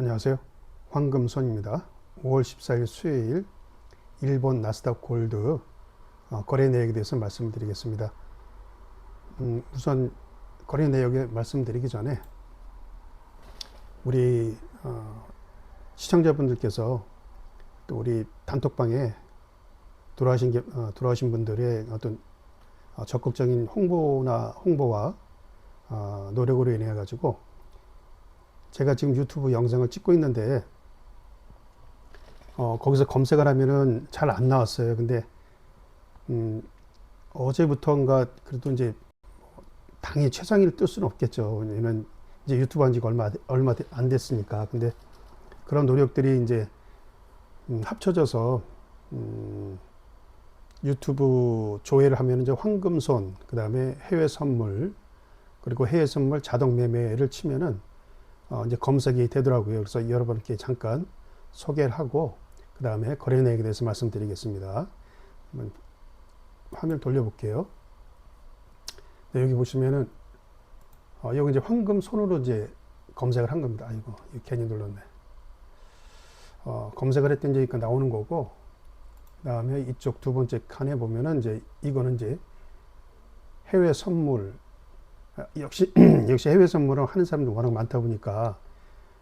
안녕하세요. 황금손입니다. 5월 14일 수요일 일본 나스닥 골드 어, 거래 내역에 대해서 말씀드리겠습니다. 음, 우선 거래 내역에 말씀드리기 전에 우리 어, 시청자분들께서 또 우리 단톡방에 돌아가신, 게- 어, 돌아가신 분들의 어떤 어, 적극적인 홍보나 홍보와 어, 노력으로 인해 가지고 제가 지금 유튜브 영상을 찍고 있는데 어, 거기서 검색을 하면은 잘 안 나왔어요. 근데 음, 어제부터인가 그래도 이제 당연히 최상위를 뜰 수는 없겠죠. 왜냐면 이제 유튜브 한 지가 얼마 얼마 안 됐으니까. 근데 그런 노력들이 이제 음, 합쳐져서 음, 유튜브 조회를 하면 이제 황금손, 그 다음에 해외 선물, 그리고 해외 선물 자동 매매를 치면은 어, 이제 검색이 되더라고요. 그래서 여러분께 잠깐 소개를 하고 그 다음에 거래 내역에 대해서 말씀드리겠습니다. 한번 화면 돌려볼게요. 네, 여기 보시면은 어, 여기 이제 황금 손으로 이제 검색을 한 겁니다. 아이고, 괜히 눌렀네. 어, 검색을 했더니 이제 나오는 거고, 그 다음에 이쪽 두 번째 칸에 보면은 이제 이거는 이제 해외 선물, 아, 역시 역시 해외 선물을 하는 사람도 워낙 많다 보니까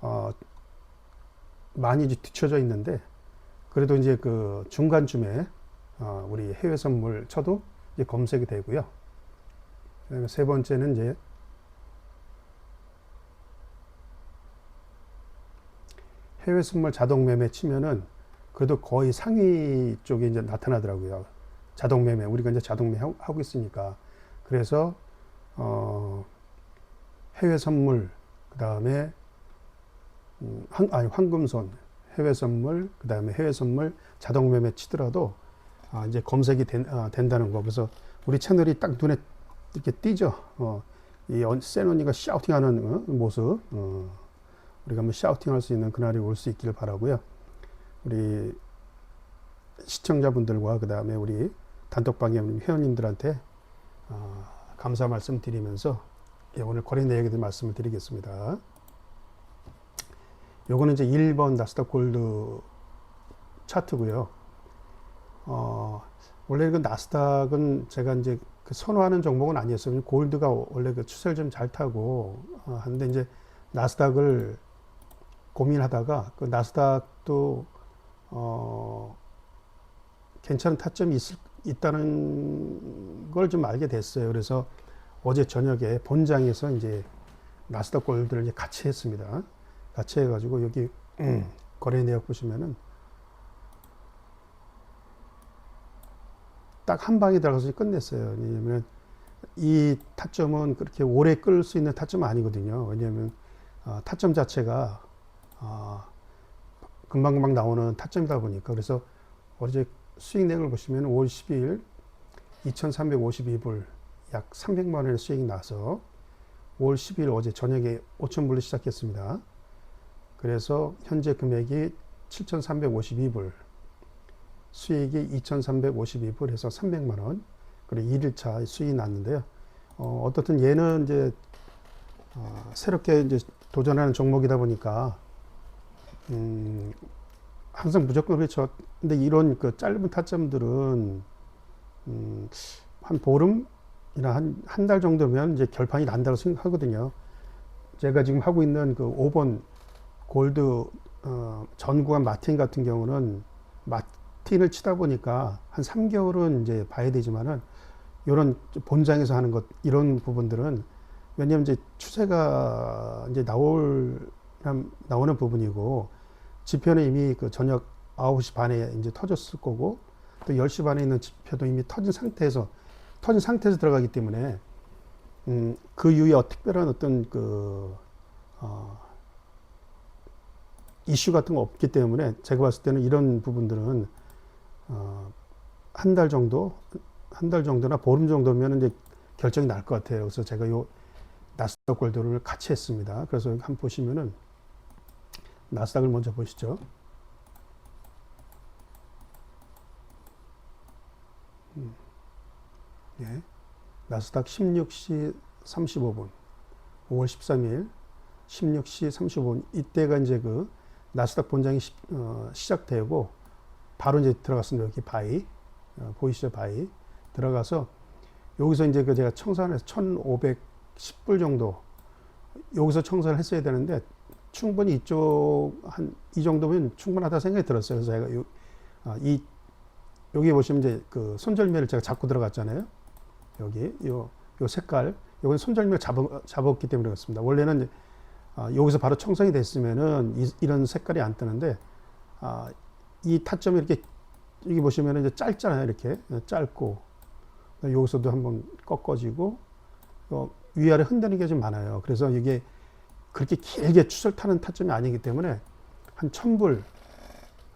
어, 많이 이제 뒤쳐져 있는데 그래도 이제 그 중간쯤에 어, 우리 해외 선물 쳐도 이제 검색이 되고요. 그다음에 세 번째는 이제 해외 선물 자동 매매 치면은 그래도 거의 상위 쪽에 이제 나타나더라고요. 자동 매매 우리가 이제 자동 매매 하고 있으니까 그래서 어, 해외 선물, 그 다음에, 음, 황, 아니, 황금손, 해외 선물, 그 다음에 해외 선물 자동 매매 치더라도, 아, 이제 검색이 된, 아, 된다는 거. 그래서 우리 채널이 딱 눈에 이렇게 띄죠. 어, 이 언- 센 언니가 샤우팅 하는 어, 모습, 어, 우리가 한번 샤우팅 할 수 있는 그날이 올 수 있기를 바라고요 우리 시청자분들과 그 다음에 우리 단톡방의 우리 회원님들한테, 어, 감사 말씀 드리면서 예, 오늘 거래 내역에 대해 말씀을 드리겠습니다. 요거는 이제 1번 나스닥 골드 차트고요. 어, 원래 그 나스닥은 제가 이제 그 선호하는 종목은 아니었어요. 골드가 원래 그 추세를 좀 잘 타고 어, 하는데 이제 나스닥을 고민하다가 그 나스닥도 어, 괜찮은 타점이 있을, 있다는 걸 좀 알게 됐어요. 그래서 어제 저녁에 본장에서 이제 나스닥 골드를 이제 같이 했습니다. 같이 해가지고 여기 음, 거래 내역 보시면은 딱 한 방에 들어가서 끝냈어요. 왜냐면 이 타점은 그렇게 오래 끌 수 있는 타점은 아니거든요. 왜냐면 어, 타점 자체가 어, 금방금방 나오는 타점이다 보니까 그래서 어제 수익 내역을 보시면 5월 12일 2,352불 약 300만 원의 수익이 나서 5월 10일 어제 저녁에 5,000불로 시작했습니다. 그래서 현재 금액이 7,352불, 수익이 2,352불 해서 300만 원. 그리고 1일차 수익이 났는데요. 어, 어떻든 얘는 이제 어, 새롭게 이제 도전하는 종목이다 보니까 음, 항상 무조건 그렇죠. 근데 이런 그 짧은 타점들은 음, 한 보름이나 한 한 달 정도면 이제 결판이 난다고 생각하거든요. 제가 지금 하고 있는 그 5번 골드 어, 전 구간 마틴 같은 경우는 마틴을 치다 보니까 한 3개월은 이제 봐야 되지만은 이런 본장에서 하는 것 이런 부분들은 왜냐면 이제 추세가 이제 나올 나오는 부분이고 지표는 이미 그 저녁 9시 반에 이제 터졌을 거고 또 10시 반에 있는 지표도 이미 터진 상태에서 터진 상태에서 들어가기 때문에 음, 그 이후에 어, 특별한 어떤 그 어, 이슈 같은 거 없기 때문에 제가 봤을 때는 이런 부분들은 어, 한 달 정도 한 달 정도나 보름 정도면 이제 결정이 날 것 같아요. 그래서 제가 요 나스닥 골드를 같이 했습니다. 그래서 한번 보시면은 나스닥을 먼저 보시죠. 예. 나스닥 16시 35분 5월 13일 16시 35분 이때가 이제 그 나스닥 본장이 시, 어, 시작되고 바로 이제 들어갔습니다. 여기 바이 어, 보이시죠 바이 들어가서 여기서 이제 그 제가 청산해서 1,510불 정도 여기서 청산을 했어야 되는데 충분히 이쪽 한 이 정도면 충분하다 생각이 들었어요. 그래서 제가 요, 아, 이 여기 보시면 이제 그 손절매를 제가 잡고 들어갔잖아요. 여기 요, 요 색깔 요건 손절매 잡, 잡았기 때문에 그렇습니다. 원래는 아, 여기서 바로 청산이 됐으면은 이, 런 색깔이 안 뜨는데 아, 이 타점이 이렇게 여기 보시면은 이제 짧잖아요. 이렇게 짧고 여기서도 한번 꺾어지고 어, 위아래 흔드는 게 좀 많아요. 그래서 이게 그렇게 길게 추설 타는 타점이 아니기 때문에 한 1000불,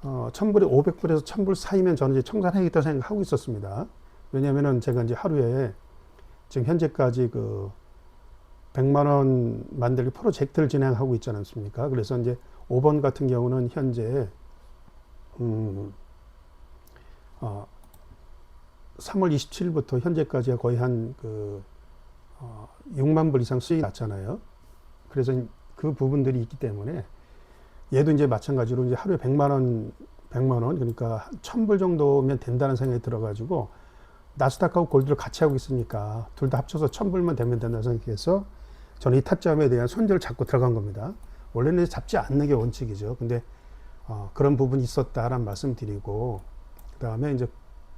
어, 1000불에 500불에서 1000불 사이면 저는 이제 청산해야겠다 생각하고 있었습니다. 왜냐면은 제가 이제 하루에 지금 현재까지 그 100만 원 만들기 프로젝트를 진행하고 있지 않습니까? 그래서 이제 5번 같은 경우는 현재 음, 어, 3월 27일부터 현재까지 거의 한그 어, 6만 불 이상 수익이 났잖아요. 그래서 그 부분들이 있기 때문에 얘도 이제 마찬가지로 이제 하루에 100만 원, 100만 원 그러니까 1000불 정도면 된다는 생각이 들어가지고 나스닥하고 골드를 같이 하고 있으니까 둘 다 합쳐서 1000불만 되면 된다는 생각해서 저는 이 타점에 대한 손절을 잡고 들어간 겁니다. 원래는 잡지 않는 게 원칙이죠. 근데 어, 그런 부분이 있었다라는 말씀 드리고 그 다음에 이제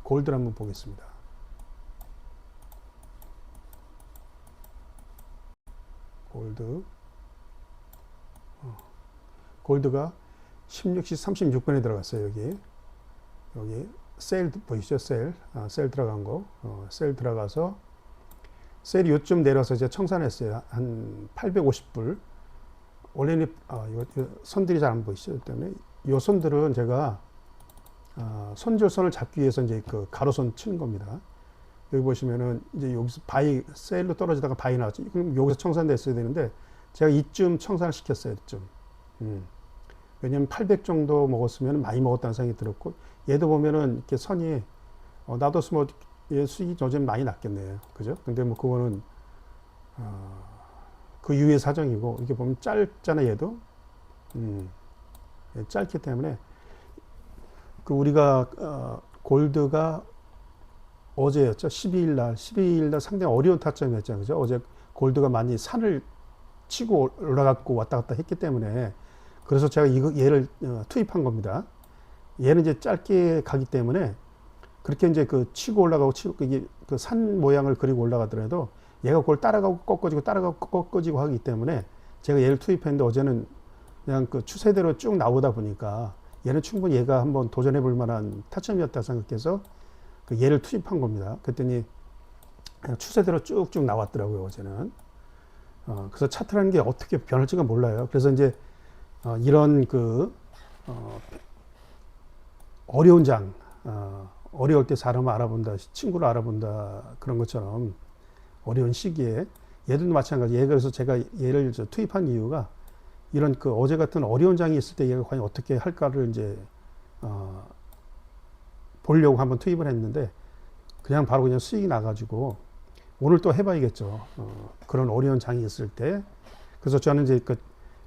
골드를 한번 보겠습니다. 골드 어, 골드가 16시 36분에 들어갔어요 여기 여기 셀 보이시죠 셀 아, 셀 들어간 거 어, 셀 들어가서 셀이 요쯤 내려서 이제 청산했어요 한 850불 원래는 아, 요, 요 선들이 잘 안 보이시죠 때문에 요 선들은 제가 아, 손절선을 잡기 위해서 이제 그 가로선 치는 겁니다. 여기 보시면은 이제 여기서 바위 셀로 떨어지다가 바위 나왔죠. 그럼 여기서 청산됐어야 되는데 제가 이쯤 청산을 시켰어요. 이쯤. 음. 왜냐면 800 정도 먹었으면 많이 먹었다는 생각이 들었고 얘도 보면은 이렇게 선이 어, 놔뒀으면 얘 수익이 좀 많이 났겠네요. 그죠? 근데 뭐 그거는 어, 그 이후의 사정이고 이렇게 보면 짧잖아 얘도. 음. 짧기 때문에 그 우리가 어, 골드가 어제였죠. 12일 날, 12일 날 상당히 어려운 타점이었죠. 그죠? 어제 골드가 많이 산을 치고 올라갔고 왔다 갔다 했기 때문에 그래서 제가 이거 얘를 어, 투입한 겁니다. 얘는 이제 짧게 가기 때문에 그렇게 이제 그 치고 올라가고 치고 이게 그 산 모양을 그리고 올라가더라도 얘가 그걸 따라가고 꺾어지고 따라가고 꺾어지고 하기 때문에 제가 얘를 투입했는데 어제는 그냥 그 추세대로 쭉 나오다 보니까 얘는 충분히 얘가 한번 도전해 볼 만한 타점이었다 생각해서 그 얘를 투입한 겁니다. 그랬더니 추세대로 쭉쭉 나왔더라고요, 어제는. 어, 그래서 차트라는 게 어떻게 변할지가 몰라요. 그래서 이제 어, 이런 그 어, 어려운 장, 어, 어려울 때 사람을 알아본다, 친구를 알아본다 그런 것처럼 어려운 시기에 얘들도 마찬가지. 얘 그래서 제가 얘를 투입한 이유가 이런 그 어제 같은 어려운 장이 있을 때 얘가 과연 어떻게 할까를 이제 어, 보려고 한번 투입을 했는데 그냥 바로 그냥 수익이 나가지고 오늘 또 해봐야겠죠. 어, 그런 어려운 장이 있을 때 그래서 저는 이제 그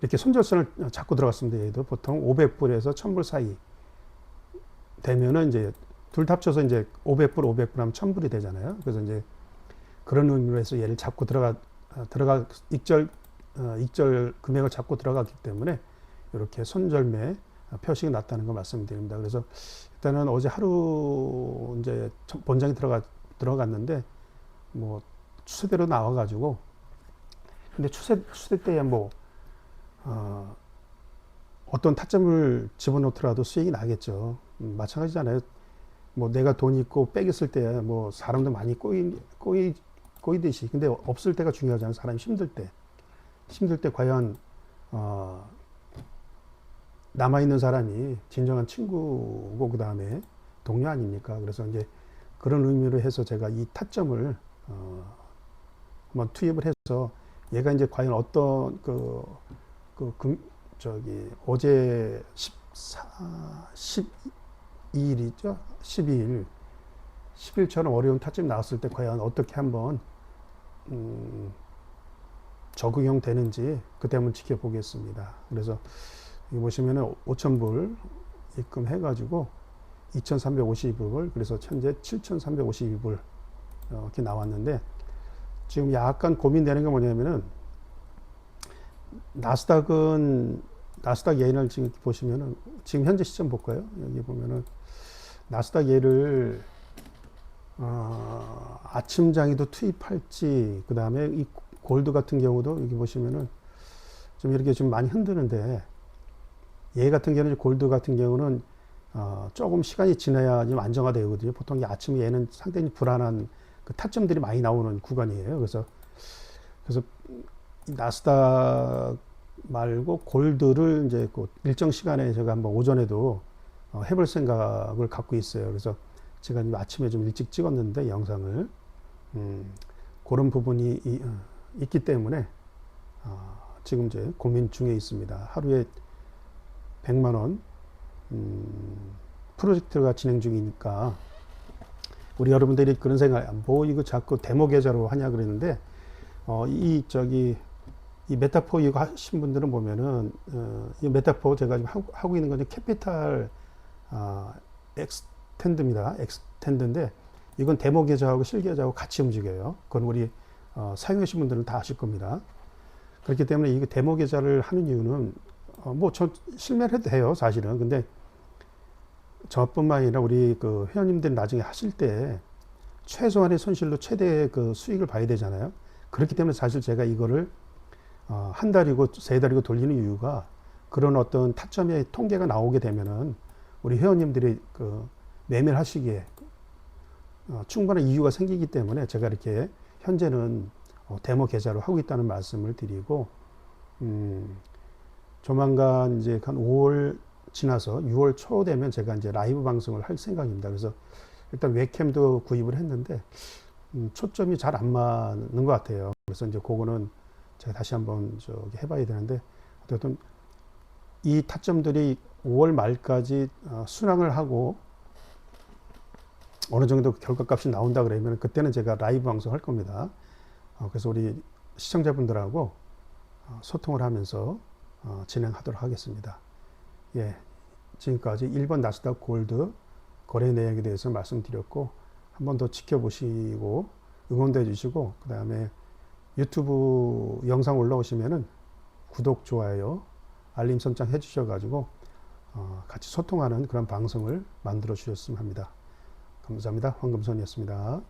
이렇게 손절선을 잡고 들어갔습니다. 얘도 보통 500불에서 1000불 사이 되면은 이제 둘다 합쳐서 이제 500불, 500불 하면 1000불이 되잖아요. 그래서 이제 그런 의미로 해서 얘를 잡고 들어가 어, 들어가 익절 어, 익절 금액을 잡고 들어갔기 때문에 이렇게 손절매 표식이 났다는 걸 말씀드립니다. 그래서 일단은 어제 하루 이제 본장이 들어가 들어갔는데 뭐 추세대로 나와가지고 근데 추세 추세 때에 뭐 어, 어떤 타점을 집어넣더라도 수익이 나겠죠. 음, 마찬가지잖아요. 뭐 내가 돈 있고 빽 있을 때 뭐 사람도 많이 꼬이 꼬이 꼬이듯이 근데 없을 때가 중요하잖아요. 사람이 힘들 때. 힘들 때 과연 어, 남아 있는 사람이 진정한 친구고 그 다음에 동료 아닙니까? 그래서 이제 그런 의미로 해서 제가 이 타점을 어, 한번 투입을 해서 얘가 이제 과연 어떤 그, 그, 금, 저기, 어제 14, 12일이죠? 12일. 10일처럼 어려운 타점이 나왔을 때 과연 어떻게 한번, 음, 적응형 되는지 그때 한번 지켜보겠습니다. 그래서 여기 보시면은 5,000불 입금해 가지고 2,352불 그래서 현재 7,352불 이렇게 나왔는데 지금 약간 고민되는 게 뭐냐면은 나스닥은 나스닥 예인을 지금 보시면은 지금 현재 시점 볼까요? 여기 보면은 나스닥 예를 어, 아침 장에도 투입할지 그 다음에 이 골드 같은 경우도 여기 보시면은 좀 이렇게 좀 많이 흔드는데 얘 같은 경우는 골드 같은 경우는 어, 조금 시간이 지나야 좀 안정화되거든요. 보통 이 아침 얘는 상당히 불안한 그 타점들이 많이 나오는 구간이에요. 그래서 그래서 이 나스닥 말고 골드를 이제 그 일정 시간에 제가 한번 오전에도 어, 해볼 생각을 갖고 있어요. 그래서 제가 아침에 좀 일찍 찍었는데 영상을 음, 그런 부분이 이, 어, 있기 때문에 어, 지금 이제 고민 중에 있습니다. 하루에 100만 원 음, 프로젝트가 진행 중이니까 우리 여러분들이 그런 생각 뭐 이거 자꾸 데모 계좌로 하냐 그랬는데 어, 이 저기 이 메타포 이거 하신 분들은 보면은 어, 이 메타포 제가 지금 하고, 하고 있는 건 캐피탈 아, 엑스텐드입니다. 엑스텐드인데 이건 데모 계좌하고 실 계좌하고 같이 움직여요. 그건 우리 어, 사용하신 분들은 다 아실 겁니다. 그렇기 때문에 이거 데모 계좌를 하는 이유는 어, 뭐저 실매를 해도 돼요, 사실은. 근데 저뿐만 아니라 우리 그 회원님들 나중에 하실 때 최소한의 손실로 최대의 그 수익을 봐야 되잖아요. 그렇기 때문에 사실 제가 이거를 어, 한 달이고 세 달이고 돌리는 이유가 그런 어떤 타점의 통계가 나오게 되면은 우리 회원님들이 그 매매를 하시기에 어, 충분한 이유가 생기기 때문에 제가 이렇게 현재는 어, 데모 계좌로 하고 있다는 말씀을 드리고 음, 조만간 이제 한 5월 지나서 6월 초 되면 제가 이제 라이브 방송을 할 생각입니다. 그래서 일단 웹캠도 구입을 했는데 음, 초점이 잘 안 맞는 것 같아요. 그래서 이제 그거는 제가 다시 한번 저기 해봐야 되는데 어쨌든 이 타점들이 5월 말까지 어, 순항을 하고 어느 정도 결과값이 나온다 그러면 그때는 제가 라이브 방송 할 겁니다. 어, 그래서 우리 시청자분들하고 어, 소통을 하면서 어, 진행하도록 하겠습니다. 예, 지금까지 1번 나스닥 골드 거래 내역에 대해서 말씀드렸고 한 번 더 지켜보시고 응원도 해주시고 그 다음에 유튜브 영상 올라오시면은 구독 좋아요 알림 설정 해주셔가지고 어, 같이 소통하는 그런 방송을 만들어 주셨으면 합니다. 감사합니다. 황금선이었습니다.